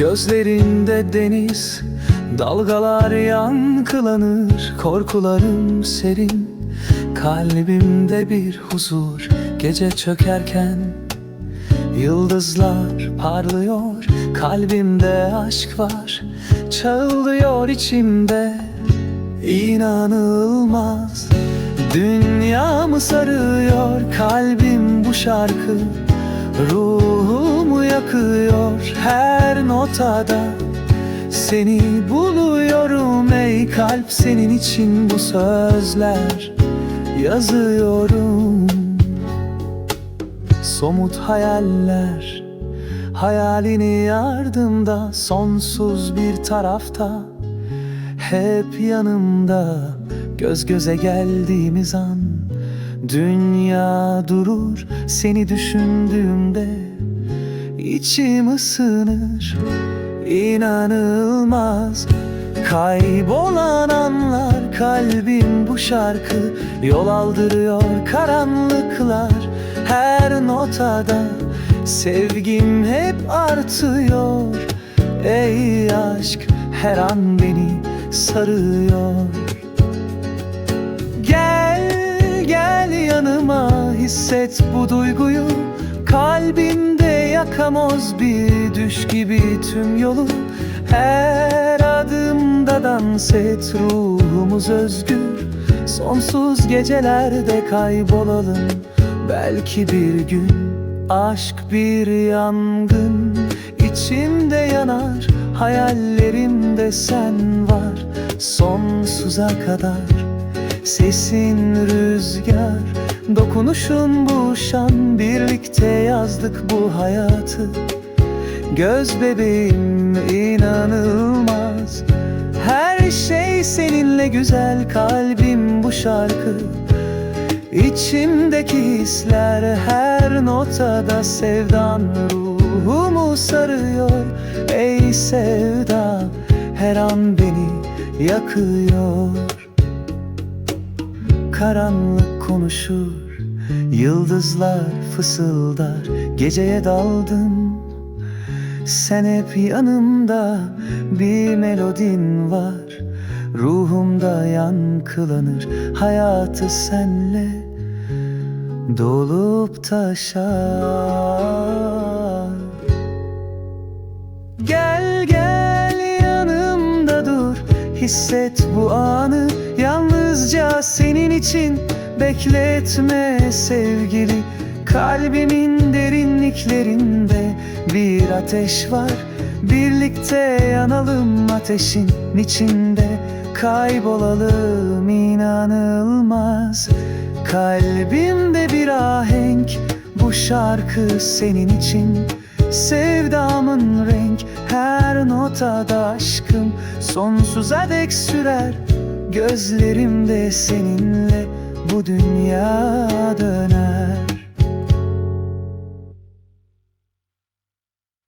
Gözlerinde deniz Dalgalar yankılanır Korkularım serin. Kalbimde bir huzur Gece çökerken Yıldızlar parlıyor. Kalbimde aşk var Çağılıyor içimde. İnanılmaz Dünyamı sarıyor? Kalbim bu şarkı Ruhumu yakıyor Her notada. Seni buluyorum ey kalp Senin için bu sözler Yazıyorum. Somut hayaller Hayalini yardımda Sonsuz bir tarafta. Hep yanımda Göz göze geldiğimiz an. Dünya durur Seni düşündüğümde içim ısınır İnanılmaz. Kaybolan anlar Kalbim bu şarkı. Yol aldırıyor karanlıklar Her notada. Sevgim hep artıyor Ey aşk her an beni sarıyor. Gel gel yanıma hisset bu duyguyu. Kalbimde yakamoz bir düş gibi tüm yolu. Her adımda dans et ruhumuz özgür. Sonsuz gecelerde kaybolalım. Belki bir gün aşk bir yangın içimde yanar. Hayallerimde sen var sonsuza kadar Sesin rüzgar, dokunuşun bu şan. Birlikte yazdık bu hayatı. Göz bebeğim inanılmaz. Her şey seninle güzel kalbim bu şarkı. İçimdeki hisler her notada sevdan ruhumu sarıyor. Ey sevda her an beni yakıyor Karanlık konuşur, yıldızlar fısıldar Geceye daldım, sen hep yanımda Bir melodin var, ruhumda yankılanır Hayatı senle. Dolup taşar. Gel gel yanımda dur. Hisset bu anı Yalnızca senin için Bekletme sevgili. Kalbimin derinliklerinde Bir ateş var. Birlikte yanalım ateşin içinde. Kaybolalım inanılmaz. Kalbimde bir ahenk Bu şarkı senin için. Sevdamın renk her notada aşkım. Sonsuza dek sürer Gözlerimde seninle bu dünya döner